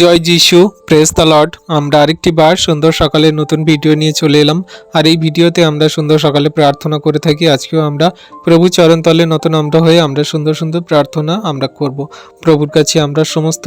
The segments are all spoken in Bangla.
জয় যিশু প্রেস দ্য লর্ড আমরা আরেকটি বার সুন্দর সকালে নতুন ভিডিও নিয়ে চলে এলাম। আর এই ভিডিওতে আমরা সুন্দর সকালে প্রার্থনা করে থাকি। আজকেও আমরা প্রভু চরণতলে নতুন আমরা হয়ে আমরা সুন্দর সুন্দর প্রার্থনা আমরা করব। প্রভুর কাছে আমরা সমস্ত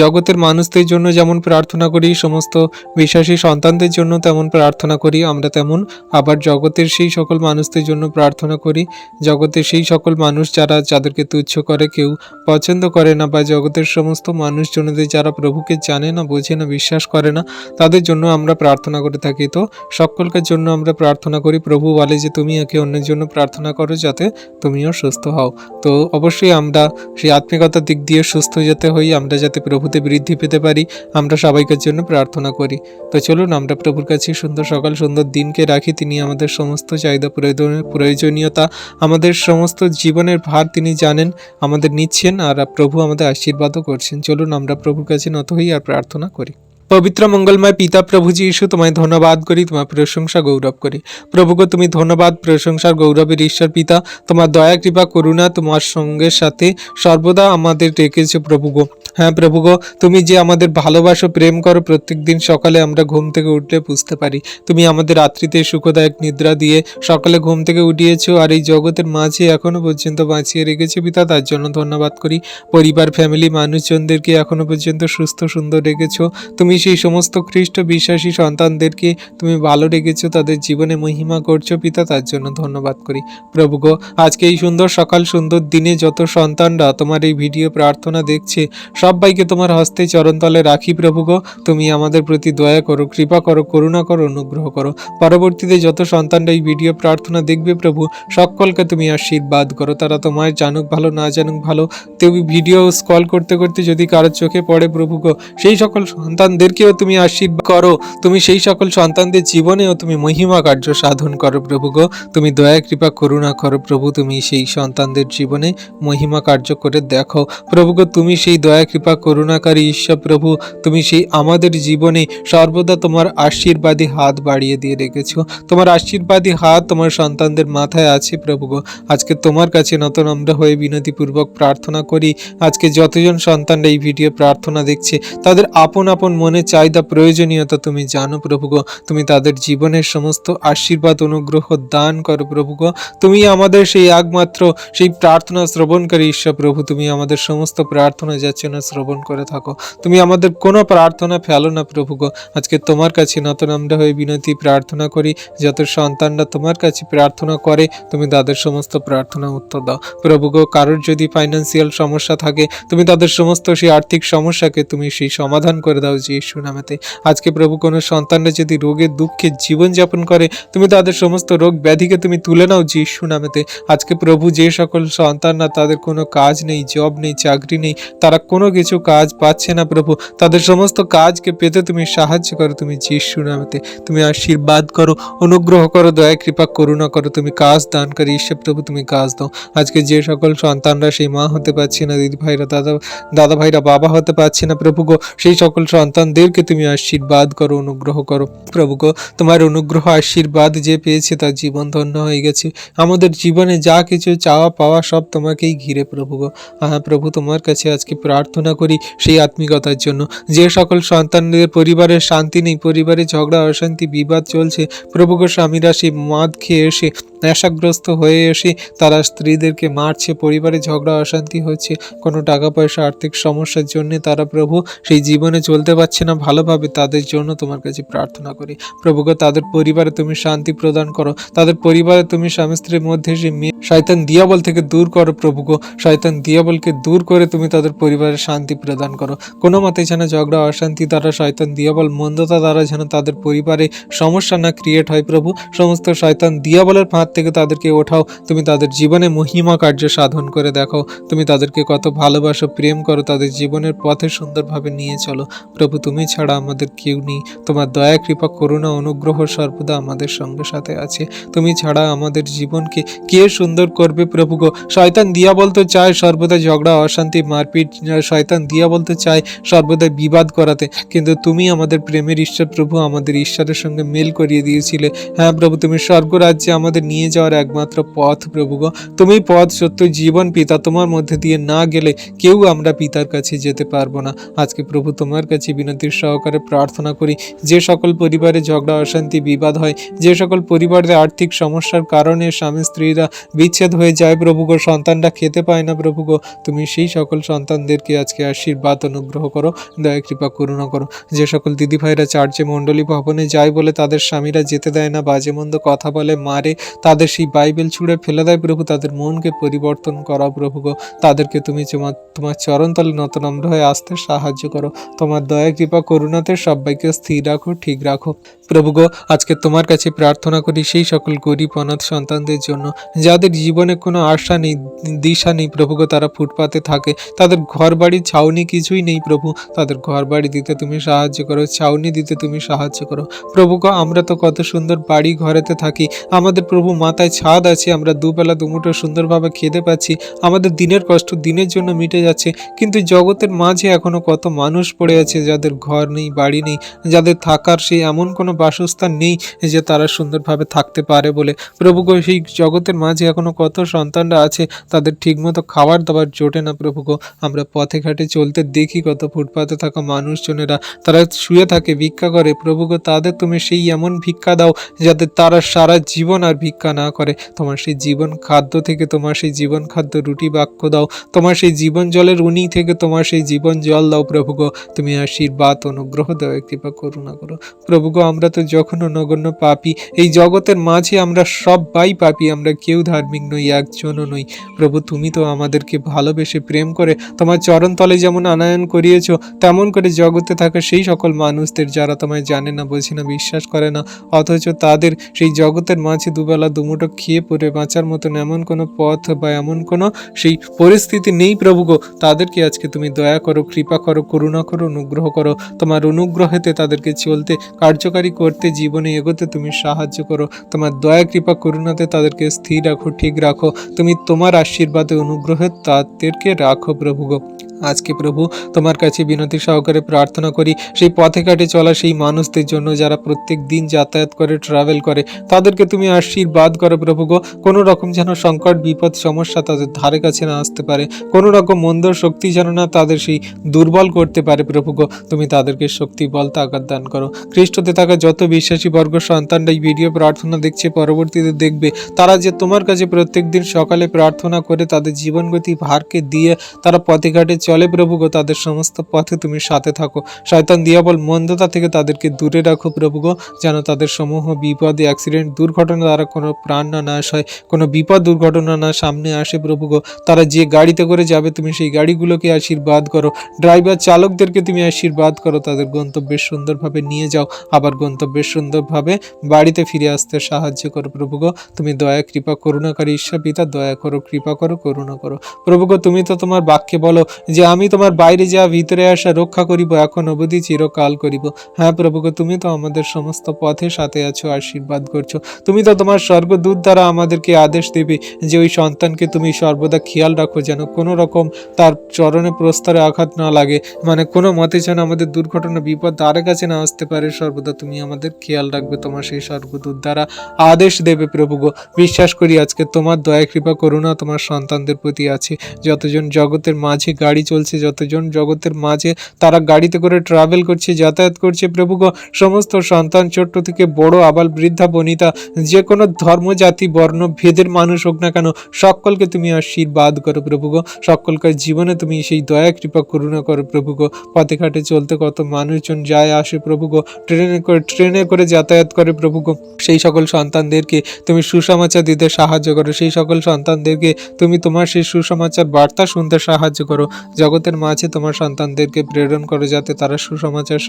জগতের মানুষদের জন্য যেমন প্রার্থনা করি, সমস্ত বিশ্বাসী সন্তানদের জন্য তেমন প্রার্থনা করি। আমরা তেমন আবার জগতের সেই সকল মানুষদের জন্য প্রার্থনা করি। জগতের সেই সকল মানুষ যারা, যাদেরকে তুচ্ছ করে, কেউ পছন্দ করে না বা জগতের সমস্ত মানুষজনদের যারা প্রভুকে জানে না, বোঝে না, বিশ্বাস করে না, তাদের জন্য আমরা প্রার্থনা করে থাকি। তো সকলকার জন্য আমরা প্রার্থনা করি, প্রভু বলে যে তুমি একে অন্যের জন্য প্রার্থনা করো যাতে তুমিও সুস্থ হও। তো অবশ্যই আমরা সেই আত্মিকতার দিক দিয়ে সুস্থ যেতে হই, আমরা যাতে প্রভুতে বৃদ্ধি পেতে পারি, আমরা সবাইকার জন্য প্রার্থনা করি। তো চলুন, আমরা প্রভুর কাছে সুন্দর, সকাল সুন্দর দিনকে রাখি। তিনি আমাদের সমস্ত চাহিদা, প্রয়োজন- প্রয়োজনীয়তা, আমাদের সমস্ত জীবনের ভার তিনি জানেন, আমাদের নিচ্ছেন, আর প্রভু আমাদের আশীর্বাদও করছেন। চলুন, আমরা প্রভুর কাছে নত হই আর প্রার্থনা করি। পবিত্র মঙ্গলময় পিতা প্রভু যীশু তোমায় ধন্যবাদ করি, তোমার প্রশংসা গৌরব করি। প্রভুকে তুমি ধন্যবাদ প্রশংসার গৌরবের ঈশ্বর পিতা, তোমার দয়া, কৃপা, করুণা তোমার সঙ্গের সাথে সর্বদা আমাদের রেখেছে প্রভুগো। হ্যাঁ প্রভুগো, তুমি যে আমাদের ভালোবাসো, প্রেম করো প্রত্যেক দিন সকালে আমরা ঘুম থেকে উঠলে বুঝতে পারি। তুমি আমাদের রাত্রিতে সুখদায়ক নিদ্রা দিয়ে সকালে ঘুম থেকে উঠিয়েছো আর এই জগতের মাঝে এখনও পর্যন্ত বাঁচিয়ে রেখেছো পিতা, তার জন্য ধন্যবাদ করি। পরিবার ফ্যামিলি মানুষজনদেরকে এখনও পর্যন্ত সুস্থ, সুন্দর রেখেছো। তুমি সেই সমস্ত খ্রিস্ট বিশ্বাসী সন্তানদেরকে তুমি ভালো রেখেছো, তাদের জীবনে মহিমা করছ পিতা, তার জন্য ধন্যবাদ করি। প্রভু গো, আজকে এই সুন্দর সকাল, সুন্দর দিনে যত সন্তানরা তোমার এই ভিডিও প্রার্থনা দেখছে, সবাইকে তোমার হস্তে চরণতলে রাখি প্রভু গো। তুমি আমাদের প্রতি দয়া করো, কৃপা করো, করুণা করো, অনুগ্রহ করো। পরবর্তীতে যত সন্তানরা এই ভিডিও প্রার্থনা দেখবে প্রভু, সকলকে তুমি আশীর্বাদ করো। তারা তোমার জানুক ভালো, না জানুক ভালো, তুমি ভিডিও স্কল করতে করতে যদি কারোর চোখে পড়ে প্রভু গো, সেই সকল সন্তানদেরকেও তুমি আশীর্বাদ করো। তুমি সেই সকল সন্তানদের জীবনেও তুমি মহিমা কার্য সাধন করো প্রভু গো। তুমি দয়া, কৃপা, করুণা করো প্রভু। তুমি সেই সন্তানদের জীবনে মহিমা কার্য করে দেখো। প্রভু গো, তুমি সেই দয়া, কৃপা, করুণাকারী ঈশ্বর প্রভু। তুমি সেই আমাদের জীবনে সর্বদা তোমার আশীর্বাদী হাত বাড়িয়ে দিয়ে রেখেছো। তোমার আশীর্বাদী হাত তোমার সন্তানদের মাথায় আছে প্রভু গো। আজকে তোমার কাছে নত আমরা হয়ে বিনতিপূর্বক প্রার্থনা করি। আজকে যতজন সন্তানরা এই ভিডিও প্রার্থনা দেখছে, তাদের আপন আপন মনে চাহিদা প্রয়োজনীয়তা তুমি জানো প্রভু গো। তুমি তাদের জীবনের সমস্ত আশীর্বাদ, অনুগ্রহ দান করো প্রভু গো। তুমি আমাদের সেই একমাত্র, সেই প্রার্থনা শ্রবণকারী ঈশ্বর প্রভু। তুমি আমাদের সমস্ত প্রার্থনা যাচ্ছে না শ্রবণ করে থাকো। তুমি আমাদের কোনো প্রার্থনা ফেলো না প্রভু গো। আজকে তোমার কাছে নত আমরা হয়ে বিনতি প্রার্থনা করি, যত সন্তানরা তোমার কাছে প্রার্থনা করে, তুমি তাদের সমস্ত প্রার্থনা উত্তর দাও। প্রভু গো, কারোর যদি ফাইন্যান্সিয়াল সমস্যা থাকে, তুমি তাদের সমস্ত সেই আর্থিক সমস্যাকে তুমি সেই সমাধান করে দাও যিশু নামেতে আজকে প্রভু কোনো সন্তানরা যদি রোগের দুঃখে জীবনযাপন করে, তুমি তাদের সমস্ত রোগ ব্যাধিকে তুমি তুলে নাও যিশু নামেতে। আজকে প্রভু যে সকল সন্তানরা তাদের কোনো কাজ নেই, জব নেই, চাকরি নেই, তারা কোনো কিছু কাজ পাচ্ছে না প্রভু। তাদের সমস্ত কাজকে পেতে তুমি সাহায্য করো তুমি যিশু নামেতে। তুমি আশীর্বাদ করো, অনুগ্রহ করো, দয়া, কৃপা, করুণা করো, তুমি কাজ দান করো, ঈশ্বর প্রভু তুমি কাজ দাও। আজকে যে সকল সন্তানরা সেই মা হতে পারছে না, দিদি ভাইরা, দাদা দাদা ভাইরা, বাবা হতে পারছে না প্রভু গো, সেই সকল সন্তানদেরকে তুমি আশীর্বাদ করো, অনুগ্রহ করো। প্রভু গো তোমার অনুগ্রহ আশীর্বাদ যে পেয়েছে তার জীবন ধন্য হয়ে গেছে। আমাদের জীবনে যা কিছু চাওয়া পাওয়া সব তোমাকেই ঘিরে প্রভু গো হ্যাঁ প্রভু তোমার কাছে আজকে প্রার্থনা করি সেই আত্মিকতার জন্য। যে সকল সন্তানদের পরিবারের শান্তি নেই, পরিবারে ঝগড়া, অশান্তি, বিবাদ চলছে প্রভু গো স্বামীরা সেই মদ খেয়ে এসে নেশাগ্রস্ত হয়ে এসে তারা স্ত্রীদেরকে মারছে, পরিবারে ঝগড়া, অশান্তি হচ্ছে। কোনো টাকা পয়সা আর্থিক সমস্যার জন্য তারা প্রভু সেই জীবনে চলতে পারছে না। ভালোভাবে তাদের জন্য তোমার কাছে প্রার্থনা করি। প্রভু গো তাদের পরিবারে তুমি শান্তি প্রদান করো। তাদের পরিবারে তুমি স্বামী স্ত্রীর মধ্যে সেই মেয়ে শয়তান দিয়াবল থেকে দূর করো প্রভু গো শয়তান দিয়াবলকে দূর করে তুমি তাদের পরিবারে শান্তি প্রদান করো। কোনো মতে যেন ঝগড়া, অশান্তি দ্বারা শয়তান দিয়াবল, মন্দতা দ্বারা যেন তাদের পরিবারে সমস্যা না ক্রিয়েট হয় প্রভু। সমস্ত শয়তান দিয়াবলের ফাঁদ থেকে তাদেরকে ওঠাও। তুমি তাদের জীবনে মহিমা কার্য সাধন করে দেখো। তুমি তাদেরকে কত ভালোবাসো, প্রেম করো, তাদের জীবনের পথে সুন্দরভাবে নিয়ে চলো। প্রভু, তুমি ছাড়া আমাদের কেউ নেই। তোমার দয়া, কৃপা, করুণা, অনুগ্রহ সর্বদা আমাদের সঙ্গে সাথে আছে। তুমি ছাড়া আমাদের জীবনকে কে সুন্দর করবে প্রভু গো? শয়তান দিয়া বলতে চায় সর্বদা ঝগড়া, অশান্তি, মারপিট। শয়তান দিয়া বলতে চায় সর্বদা বিবাদ করাতে। কিন্তু তুমি আমাদের প্রেমের ঈশ্বর প্রভু, আমাদের ঈশ্বরের সঙ্গে মেল করিয়ে দিয়েছিলে। হ্যাঁ প্রভু, তুমি স্বর্গরাজ্যে আমাদের নিয়ে যাওয়ার একমাত্র পথ প্রভু গো। তুমি পথ সত্য, জীবন পিতা তোমার মধ্যে দিয়ে না গেলে কেউ আমরা পিতার কাছে যেতে পারব না। আজকে প্রভু তোমার কাছে বিনতির সহকারে প্রার্থনা করি, যে সকল পরিবারে ঝগড়া, অশান্তি, বিবাদ হয়, যে সকল পরিবারে আর্থিক সমস্যার কারণে স্বামী, স্ত্রীরা বিচ্ছেদ হয়ে যায় প্রভু গো, সন্তানরা খেতে পায় না প্রভু গো, তুমি সেই সকল সন্তানদেরকে আজকে আশীর্বাদ অনুগ্রহ করো, দয়া, কৃপা, করুণা করো। যে সকল দিদি ভাইরা চার্চে, মণ্ডলী, ভবনে যায় বলে তাদের স্বামীরা যেতে দেয় না, বাজে মন্দ কথা বলে, মারে তাদের সেই বাইবেল ছুঁড়ে ফেলে দেয় প্রভু, তাদের মনকে পরিবর্তন করা প্রভু গো। তাদেরকে তুমি তোমার তোমার চরণতলে নতনম্র হয়ে আসতে সাহায্য করো। তোমার দয়া কৃপা, করুণাতে সবাইকে স্থির রাখো, ঠিক রাখো। প্রভু গো, আজকে তোমার কাছে প্রার্থনা করি সেই সকল গরিব, অনাথ সন্তানদের জন্য, যাদের জীবনে কোনো আশা নেই, দিশা নেই প্রভু গো, তারা ফুটপাতে থাকে। তাদের ঘর বাড়ি ছাউনি কিছুই নেই প্রভু। তাদের ঘর বাড়ি দিতে তুমি সাহায্য করো, ছাউনি দিতে তুমি সাহায্য করো। প্রভু গো, আমরা তো কত সুন্দর বাড়ি ঘরেতে থাকি। আমাদের প্রভু মাথায় ছাদ আছে, আমরা দুবেলা দুমুঠো সুন্দরভাবে খেতে পাচ্ছি। আমাদের দিনের কষ্ট দিনের জন্য মিটে যাচ্ছে, কিন্তু জগতের মাঝে এখনও কত মানুষ পড়ে আছে যাদের ঘর নেই, বাড়ি নেই, যাদের থাকার সেই এমন কোনো বাসস্থান নেই যে তারা সুন্দরভাবে থাকতে পারে বলে। প্রভু সেই জগতের মাঝে এখনও কত সন্তানরা আছে, তাদের ঠিকমতো খাবার দাবার জোটে না প্রভু গো। আমরা পথে ঘাটে চলতে দেখি কত ফুটপাতে থাকা মানুষজনেরা। তারা শুয়ে থাকে, ভিক্ষা করে, প্রভু গো, তাদের তুমি সেই এমন ভিক্ষা দাও যাতে তারা সারা জীবন আর ভিক্ষা না করে, তোমার সেই জীবন খাদ্য থেকে তোমার সেই জীবন খাদ্য রুটি বাক্য দাও, তোমার সেই জীবন জলের উনি থেকে তোমার সেই জীবন জল দাও প্রভু গো, তুমি আশীর্বাদ, অনুগ্রহ দাও কৃপা, করুণা করো। প্রভু গো, আমরা তো যখনও নগণ্য পাপি, এই জগতের মাঝে আমরা সবাই পাপি, আমরা কেউ ধার্মিক নই, একজনও নই। প্রভু, তুমি তো আমাদেরকে ভালোবেসে প্রেম করে, তোমার চরণতলে যেমন আনায়ন করিয়েছো, তেমন করে জগতে থাকা সেই সকল মানুষদের যারা তোমায় জানে না, বোঝে না, বিশ্বাস করে না, অথচ তাদের সেই জগতের মাঝে দুবেলা দুমুঠো খেয়ে পড়ে বাঁচার মতন এমন কোনো পথ বা এমন কোনো সেই পরিস্থিতি নেই প্রভু গো। তাদেরকে আজকে তুমি দয়া করো, কৃপা করো, করুণা করো, অনুগ্রহ করো। তোমার অনুগ্রহেতে তাদেরকে চলতে, কার্যকারী করতে, জীবনে এগোতে তুমি সাহায্য করো। তোমার দয়া, কৃপা, করুণাতে তাদেরকে স্থির রাখো, ঠিক রাখো। তুমি তোমার আশীর্বাদে অনুগ্রহে তাদেরকে রাখো প্রভু গো। আজকে প্রভু, তোমার কাছে বিনতি সহকারে প্রার্থনা করি, সেই পথে ঘাটে চলা সেই মানুষদের জন্য যারা প্রত্যেক দিন যাতায়াত করে ট্রাভেল করে, তাদেরকে তুমি আশীর্বাদ করো প্রভু গো। কোনো রকম যেন সংকট, বিপদ, সমস্যা তাদের ধারে কাছে না আসতে পারে, কোনো রকম মন্দ শক্তি যেন না তাদের সেই দুর্বল করতে পারে প্রভু গো। তুমি তাদেরকে শক্তি, বল তাকাত দান করো। খ্রিস্টতে থাকা যত বিশ্বাসী বর্গ, সন্তানরা এই ভিডিও প্রার্থনা দেখছে, পরবর্তীতে দেখবে, তারা যে তোমার কাছে প্রত্যেক দিন সকালে প্রার্থনা করে, তাদের জীবনগতি ভারকে দিয়ে তারা পথে ঘাটে চলে প্রভু গো, তাদের সমস্ত পথে তুমি সাথে থাকো। শয়তান দিয়াবল মন্দতা থেকে তাদেরকে দূরে রাখো প্রভু গো, যেন তাদের সমূহ বিপদে অ্যাক্সিডেন্ট দুর্ঘটনা দ্বারা কোনো প্রাণ না নাশ হয়, কোনো বিপদ, দুর্ঘটনা না সামনে আসে প্রভু গো। তারা যে গাড়িতে করে যাবে, তুমি সেই গাড়িগুলোকে আশীর্বাদ করো। ড্রাইভার চালকদেরকে তুমি আশীর্বাদ করো, তাদের গন্তব্যে সুন্দরভাবে নিয়ে যাও। আবার গন্তব্যে সুন্দরভাবে বাড়িতে ফিরে আসতে সাহায্য করো প্রভু গো। তুমি দয়া, কৃপা, করুণাকারী ঈশ্বর পিতা, দয়া করো, কৃপা করো, করুণা করো। প্রভু গো, তুমি তো তোমার বাক্যে বলো যে আমি তোমার বাইরে যা ভিতরে আসা রক্ষা করিব, এখন অবধি চিরকাল করিব। হ্যাঁ প্রভু গো তুমি তো আমাদের সমস্ত পথে সাথে আছো, আশীর্বাদ করছ। তুমি তো তোমার স্বর্গদূত দ্বারা আমাদেরকে আদেশ দেবে যে ওই সন্তানকে তুমি সর্বদা খেয়াল রাখো, যেন কোনো রকম তার চরণে প্রস্তরে আঘাত না লাগে। মানে কোনো মতে যেন আমাদের দুর্ঘটনা, বিপদ দ্বারের কাছে না আসতে পারে, সর্বদা তুমি আমাদের খেয়াল রাখবে, তোমার সেই স্বর্গদূত দ্বারা আদেশ দেবে প্রভু গো বিশ্বাস করি আজকে তোমার দয়া, কৃপা, করুণা তোমার সন্তানদের প্রতি আছে। যতজন জগতের মাঝে গাড়ি চলছে, যতজন জগতের মাঝে তারা গাড়িতে করে ট্রাভেল করছে, যাতায়াত করছে প্রভু গো সমস্ত সন্তান ছোট্ট থেকে বড়, আবাল বৃদ্ধা, বনিতা যে কোনো ধর্ম, জাতি, বর্ণ, ভেদের মানুষ হোক না কেন, সকলকে তুমি আশীর্বাদ করো প্রভু গো সকলকার জীবনে তুমি সেই দয়া, কৃপা, করুণা করো প্রভু গো পথে ঘাটে চলতে কত মানুষজন যায়, আসে প্রভু গো ট্রেনে করে ট্রেনে করে যাতায়াত করে প্রভু গো সেই সকল সন্তানদেরকে তুমি সুসমাচার দিতে সাহায্য করো, সেই সকল সন্তানদেরকে তুমি তোমার সেই সুসমাচার বার্তা শুনতে সাহায্য করো জগতের মাঝে তোমার সন্তানদেরকে প্রেরণ করো যাতে তারা সুসমাচার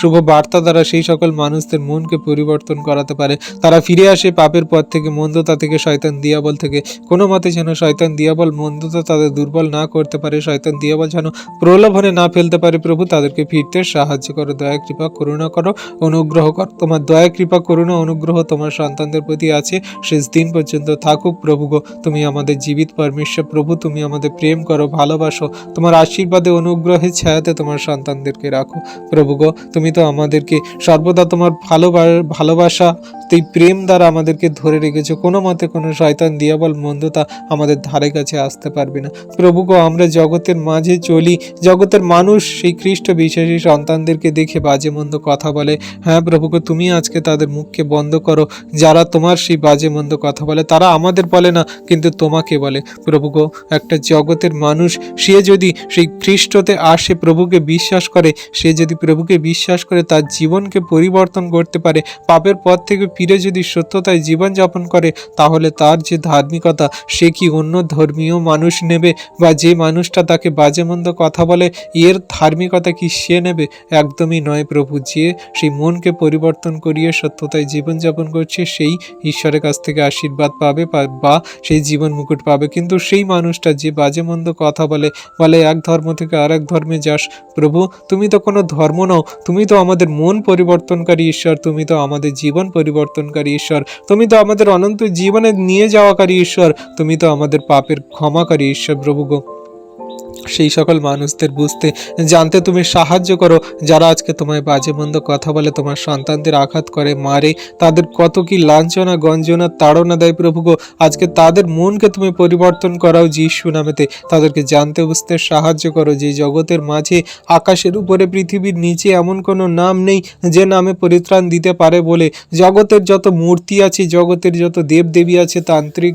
শুভ বার্তা দ্বারা সেই সকল মানুষদের মনকে পরিবর্তন করাতে পারে। তারা ফিরে আসে পাপের পথ থেকে, মন্দতা থেকে, শয়তান দিয়াবল থেকে। কোনো মতে যেন শয়তান দিয়াবল মন্দতা তাদের দুর্বল না করতে পারে, শয়তান দিয়াবল যেন প্রলোভনে না ফেলতে পারে। প্রভু, তাদেরকে ফিরতে সাহায্য করো, দয়া, কৃপা, করুণা করো, অনুগ্রহ কর। তোমার দয়া, কৃপা, করুণা, অনুগ্রহ তোমার সন্তানদের প্রতি আছে। শেষ দিন পর্যন্ত থাকুক প্রভু গো। তুমি আমাদের জীবিত পরমেশ্বর প্রভু, তুমি আমাদের প্রেম করো, ভালোবাসো। তোমার আশীর্বাদে অনুগ্রহের ছায়াতে তোমার সন্তানদেরকে রাখো। প্রভু গো তুমি তো আমাদেরকে সর্বদা তোমার ভালোবা এই প্রেম দ্বারা আমাদেরকে ধরে রেখেছো। কোনো মতে কোনো শয়তান, দিয়াবল, মন্দতা আমাদের ধারে কাছে আসতে পারবে না। প্রভু গো, আমরা জগতের মাঝে চলি। জগতের মানুষ সেই খ্রিস্ট বিশ্বাসী সন্তানদেরকে দেখে বাজে মন্দ কথা বলে। হ্যাঁ প্রভু গো, তুমি আজকে তাদের মুখকে বন্ধ করো। যারা তোমার সেই বাজে মন্দ কথা বলে, তারা আমাদের বলে না, কিন্তু তোমাকে বলে। প্রভু গো, একটা জগতের মানুষ, সে যদি সেই খ্রিস্টতে আসে, প্রভুকে বিশ্বাস করে, সে যদি প্রভুকে বিশ্বাস করে, তার জীবনকে পরিবর্তন করতে পারে, পাপের পথ থেকে ফিরে যদি সত্যতায় জীবনযাপন করে, তাহলে তার যে ধার্মিকতা, সে কি অন্য ধর্মীয় মানুষ নেবে? বা যে মানুষটা তাকে বাজে মন্দ কথা বলে, এর ধার্মিকতা কি সে নেবে? একদমই নয় প্রভু যে সেই মনকে পরিবর্তন করিয়ে সত্যতায় জীবনযাপন করছে, সেই ঈশ্বরের কাছ থেকে আশীর্বাদ পাবে বা- সেই জীবন মুকুট পাবে। কিন্তু সেই মানুষটা যে বাজে মন্দ কথা বলে বলে এক ধর্ম থেকে আর এক ধর্মে যাস, প্রভু, তুমি তো কোনো ধর্ম নও, তুমি তো আমাদের মন পরিবর্তনকারী ঈশ্বর, তুমি তো আমাদের জীবন পরিবর্তনকারী ঈশ্বর। তুমি তো আমাদের অনন্ত জীবনে নিয়ে যাওয়াকারী ঈশ্বর। তুমি তো আমাদের পাপের ক্ষমাকারী ঈশ্বর প্রভু গো। সেই সকল মানুষদের বুঝতে, জানতে তুমি সাহায্য করো। যারা আজকে তোমায় বাজে মন্দ কথা বলে, তোমার সন্তানদের আঘাত করে, মারে, তাদের কত কি লাঞ্ছনা, গঞ্জনা, তাড়না দেয় প্রভু গো। আজকে তাদের মনকে তুমি পরিবর্তন করাও যিশু নামেতে। তাদেরকে জানতে বুঝতে সাহায্য করো যে জগতের মাঝে, আকাশের উপরে, পৃথিবীর নিচে এমন কোনো নাম নেই যে নামে পরিত্রাণ দিতে পারে বলে। জগতের যত মূর্তি আছে, জগতের যত দেবদেবী আছে, তান্ত্রিক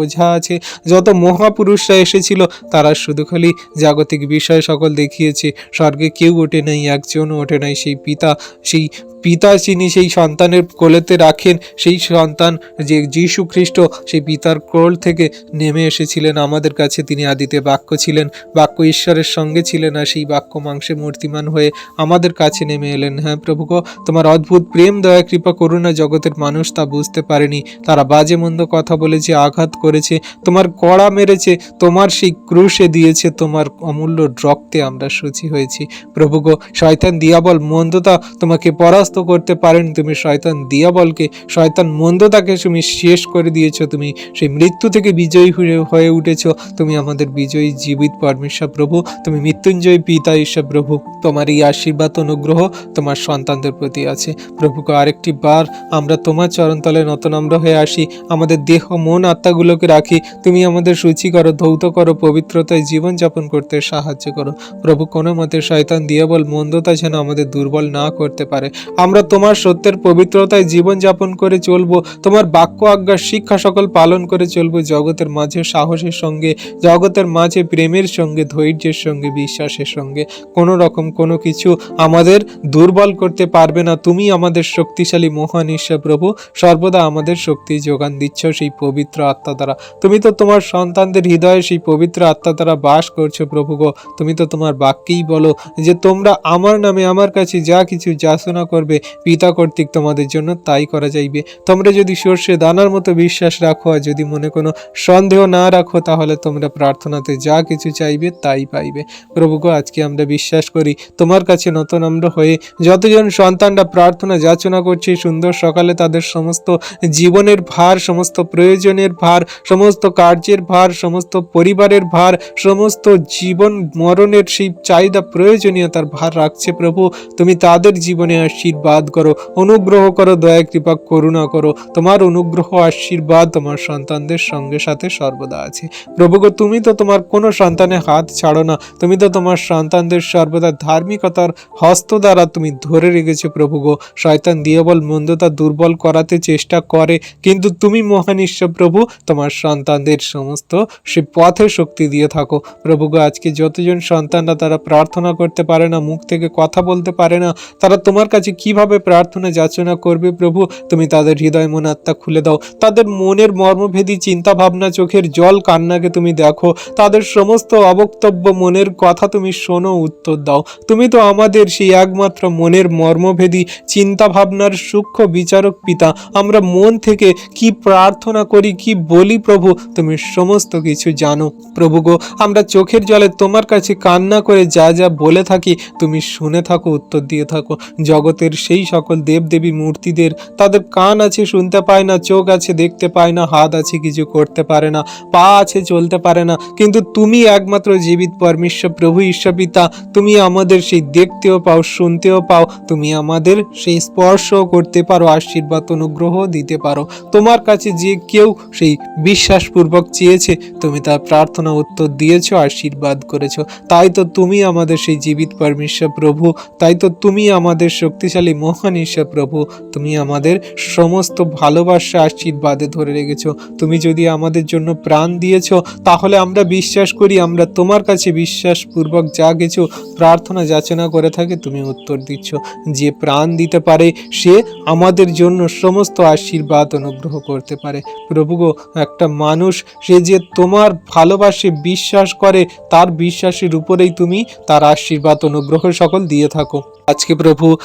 ওঝা আছে, যত মহাপুরুষরা এসেছিল, তারা শুধু খালি জাগতিক বিষয় সকল দেখিয়েছে। স্বর্গে কেউ ওঠে নাই একজনও ওঠে নাই। সেই পিতা সেই পিতা যিনি সেই সন্তানের কোলেতে রাখেন, সেই সন্তান যে যীশু খ্রিস্ট, সেই পিতার কোল থেকে নেমে এসেছিলেন। আমাদের কাছে তিনি আদিতে বাক্য ছিলেন, বাক্য ঈশ্বরের সঙ্গে ছিলেন আর সেই বাক্য মাংসে মূর্তিমান হয়ে আমাদের কাছে নেমে এলেন। হ্যাঁ প্রভু গো তোমার অদ্ভুত প্রেম, দয়া, কৃপা, করুণা জগতের মানুষ তা বুঝতে পারেনি। তারা বাজে মন্দ কথা বলেছে, আঘাত করেছে, তোমার কড়া মেরেছে, তোমার সেই ক্রুশে দিয়েছে, তোমার অমূল্য রক্তে আমরা সুচি হয়েছি। প্রভু শয়তান, দিয়াবল, মন্দতা তোমাকে পরাস্ত করতে পারেন। তুমি শয়তান দিয়াবলকে, শয়তান মন্দতাকে তুমি শেষ করে দিয়েছ। তুমি সেই মৃত্যু থেকে বিজয়ী হয়ে উঠেছো। তুমি আমাদের বিজয়ী জীবিত পরমেশ্বর প্রভু। তুমি মৃত্যুঞ্জয় পিতা ঈশ্বর প্রভু। তোমার এই আশীর্বাদ অনুগ্রহ তোমার সন্তানদের প্রতি আছে। প্রভুকে আরেকটি বার আমরা তোমার চরণতলে নতনম্র হয়ে আসি। আমাদের দেহ, মন, আত্মাগুলোকে রাখি। তুমি আমাদের সূচি করো, ধৌত করো, পবিত্রতায় জীবনযাপন করতে সাহায্য করো। প্রভু কোনো মতে শয়তান, দিয়াবল, মন্দতা যেন আমাদের দুর্বল না করতে পারে। আমরা তোমার সত্যের পবিত্রতায় জীবনযাপন করে চলবো, তোমার বাক্য আজ্ঞার শিক্ষা সকল পালন করে চলবো জগতের মাঝে, সাহসের সঙ্গে, জগতের মাঝে, প্রেমের সঙ্গে, ধৈর্যের সঙ্গে, বিশ্বাসের সঙ্গে। কোনো রকম কোনো কিছু আমাদের দুর্বল করতে পারবে না। তুমি আমাদের শক্তিশালী, মহান ঈশ্বর প্রভু, সর্বদা আমাদের শক্তি যোগান দিচ্ছ সেই পবিত্র আত্মা দ্বারা। তুমি তো তোমার সন্তানদের হৃদয়ে সেই পবিত্র আত্মা দ্বারা বাস করছ প্রভু গো। তুমি তো তোমার বাক্যেই বলো যে তোমরা আমার নামে আমার কাছে যা কিছু যাচনা করবে পিতা কর্তৃক তোমাদের জন্য তাই করা যাইবে। তোমরা যদি সর্ষে দানার মতো বিশ্বাস রাখো আর যদি মনে কোনো সন্দেহ না রাখো, তাহলে তোমরা প্রার্থনাতে যা কিছু চাইবে তাই পাইবে। প্রভু গো, আজকে আমরা বিশ্বাস করি, তোমার কাছে নতুন আমরা হয়ে যতজন সন্তানরা প্রার্থনা যাচনা করছে, সুন্দর সকালে তাদের সমস্ত জীবনের ভার, সমস্ত প্রয়োজনের ভার, সমস্ত কার্যের ভার, সমস্ত পরিবারের ভার, সমস্ত জীবন মরণের সেই চাহিদা প্রয়োজনীয়তার ভার রাখছে প্রভু। তুমি তাদের জীবনে আশীর্বাদ করো, অনুগ্রহ করো, দয়া, কৃপা, করুণা করো। তোমার অনুগ্রহ, আশীর্বাদ তোমার সন্তানদের সঙ্গে সাথে সর্বদা আছে। প্রভু গো তুমি তো তোমার কোনো সন্তানের হাত ছাড়ো না। তুমি তো তোমার সন্তানদের সর্বদা ধার্মিকতার হস্ত দ্বারা তুমি ধরে রেখেছো প্রভু গো শয়তান দিয়েবল মন্দতা দুর্বল করাতে চেষ্টা করে, কিন্তু তুমি মহান ঈশ্বর প্রভু, তোমার সন্তানদের সমস্ত সে পথে শক্তি দিয়ে থাকো। প্রভু গো আজকে যতজন সন্তানরা তারা প্রার্থনা করতে পারে না, মুখ থেকে কথা বলতে পারে না, তারা তোমার কাছে কীভাবে প্রার্থনা যাচনা করবে প্রভু? তুমি তাদের হৃদয় মন আত্মা খুলে দাও। তাদের মনের মর্মভেদী চিন্তা ভাবনা চোখের জল কান্নাকে তুমি দেখো। তাদের সমস্ত অবক্তব্য মনের কথা তুমি শোনো, উত্তর দাও। তুমি তো আমাদের সেই একমাত্র মনের মর্মভেদী চিন্তা ভাবনার সূক্ষ্ম বিচারক পিতা। আমরা মন থেকে কি প্রার্থনা করি, কি বলি প্রভু? তুমি সমস্ত কিছু জানো। প্রভু গো, আমরা চোখের জলে তোমার কাছে কান্না করে যা যা বলে থাকি, তুমি শুনে থাকো, উত্তর দিয়ে থাকো। জগতের সেই সকল দেবদেবী মূর্তিদের তাদের কান আছে, শুনতে পায় না, চোখ আছে, দেখতে পায় না, হাত আছে, কিছু করতে পারে না, পা আছে, চলতে পারে না। কিন্তু তুমি একমাত্র জীবিত পরমেশ্বর, প্রভু ঈশ্বর পিতা, তুমি আমাদের সেই দেখতেও পাও, শুনতেও পাও, তুমি আমাদের সেই স্পর্শও করতে পারো, আশীর্বাদ, অনুগ্রহ দিতে পারো। তোমার কাছে যে কেউ সেই বিশ্বাসপূর্বক চেয়েছে, তুমি তার প্রার্থনা উত্তর দিয়েছ, আশীর্বাদ করেছ। তাই তো তুমি আমাদের সেই জীবিত পরমেশ্বর, প্রভু, তাই তো তুমি আমাদের শক্তিশালী মহান ঈশ্বর প্রভু, তুমি আমাদের সমস্ত ভালোবাসা আশীর্বাদে ধরে রেখেছো। তুমি যদি আমাদের জন্য প্রাণ দিয়েছ, তাহলে আমরা বিশ্বাস করি, আমরা তোমার কাছে বিশ্বাসপূর্বক যা কিছু প্রার্থনা যাচনা করে থাকে, তুমি উত্তর দিচ্ছ। যে প্রাণ দিতে পারে, সে আমাদের জন্য সমস্ত আশীর্বাদ অনুগ্রহ করতে পারে। প্রভু গো, একটা মানুষ, সে যে তোমার ভালোবাসে বিশ্বাস করে, তার বিশ্বাসের উপরেই তুমি তার আশীর্বাদ অনুগ্রহ সকল দিয়ে থাকো। আজকে প্রভু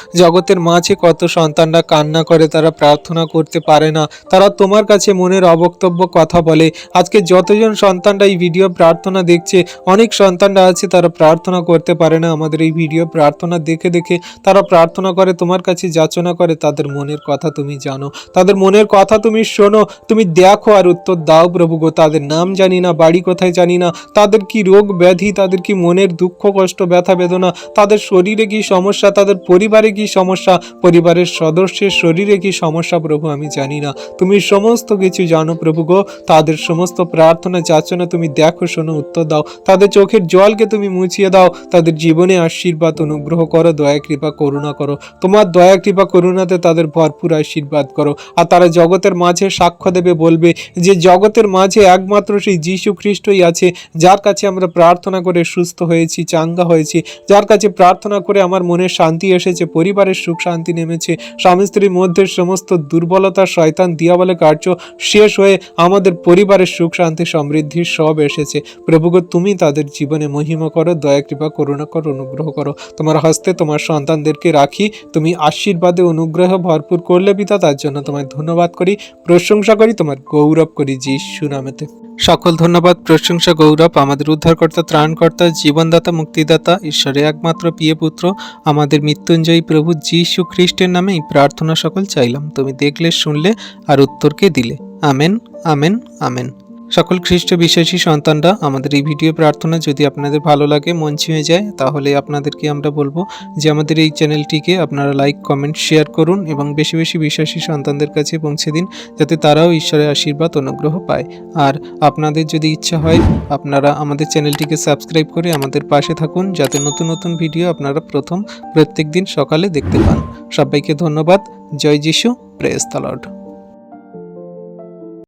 জগতের মাঝে কত সন্তানরা কান্না করে তারা প্রার্থনা করতে পারে না। তারা তোমার কাছে মনের অবক্তব্য কথা বলে। আজকে যতজন সন্তানরা এই ভিডিও প্রার্থনা দেখছে, অনেক সন্তানরা আছে তারা প্রার্থনা করতে পারে না। আমাদের এই ভিডিও প্রার্থনা দেখে দেখে তারা প্রার্থনা করে, তোমার কাছে যাচনা করে, তাদের মনের কথা তুমি জানো। তাদের মনের কথা তুমি শোনো, তুমি দেখো আর উত্তর দাও প্রভু গো। তাদের নাম জানি না, বাড়ি কোথায় জানি না। তাদের কি রোগ ব্যাধি, তাদের কি মনের দুঃখ, কষ্ট, ব্যথা, বেদনা, তাদের শরীরে কি সমস্যা, তাদের পরিবারে কি সমস্যা? পরিবারের সদস্যের শরীরে কি সমস্যা প্রভু আমি জানি না। তুমি সমস্ত কিছু জানো প্রভু গো। তাদের সমস্ত প্রার্থনা যাচনা তুমি দেখো, শোনো, উত্তর দাও। তাদের চোখের জলকে তুমি মুছিয়ে দাও। তাদের জীবনে আশীর্বাদ, অনুগ্রহ করো, দয়া কৃপা, করুণা করো। তোমার দয়া, কৃপা, করুণাতে তাদের ভরপুর আশীর্বাদ করো। আর তারা জগতের মাঝে সাক্ষ্য দেবে, বলবে যে জগতের মাঝে একমাত্র সেই যীশু খ্রিস্টই আছে, যার কাছে আমরা প্রার্থনা করে সুস্থ হয়েছি, চাঙ্গা হয়েছি, যার কাছে প্রার্থনা করে আমার মনে শান্তি এসেছে, পরিবারের সুখ শান্তি নেমেছে। স্বামী স্ত্রীর মধ্যে সমস্ত দুর্বলতা শয়তান দিয়াবলে কার্য শেষ হয়ে আমাদের পরিবারের সুখ শান্তি সমৃদ্ধি সব এসেছে। প্রভুগ, তুমি তাদের জীবনে মহিমা করো, দয়া, কৃপা, করুণা করো, অনুগ্রহ করো। তোমার হস্তে তোমার সন্তানদেরকে রাখি। তুমি আশীর্বাদে অনুগ্রহ ভরপুর করলে পিতা, তার জন্য তোমায় ধন্যবাদ করি। প্রশংসা করি, তোমার গৌরব করি যিশু নামেতে। সকল ধন্যবাদ, প্রশংসা, গৌরব। আমাদের উদ্ধারকর্তা, ত্রাণকর্তা, জীবনদাতা, মুক্তিদাতা, ঈশ্বরের একমাত্র প্রিয় পুত্র। আমাদের মৃত্যুঞ্জয়ী প্রভু যীশু খ্রিস্টের নামেই প্রার্থনা সকল চাইলাম। তুমি দেখলে, শুনলে আর উত্তরকে দিলে। Amen amen amen. সকল খ্রিস্ট বিশ্বাসী সন্তানরা আমাদের এই ভিডিও প্রার্থনা যদি আপনাদের ভালো লাগে মন ছুঁয়ে যায়, তাহলে আপনাদেরকে আমরা বলব যে আমাদের এই চ্যানেলটিকে আপনারা লাইক কমেন্ট শেয়ার করুন এবং বেশি বেশি বিশ্বাসী সন্তানদের কাছে পৌঁছে দিন, যাতে তারাও ঈশ্বরের আশীর্বাদ, অনুগ্রহ পায়। আর আপনাদের যদি ইচ্ছা হয়, আপনারা আমাদের চ্যানেলটিকে সাবস্ক্রাইব করে আমাদের পাশে থাকুন, যাতে নতুন নতুন ভিডিও আপনারা প্রথম প্রত্যেক দিন সকালে দেখতে পান। সবাইকে ধন্যবাদ। জয় যিশু। Press the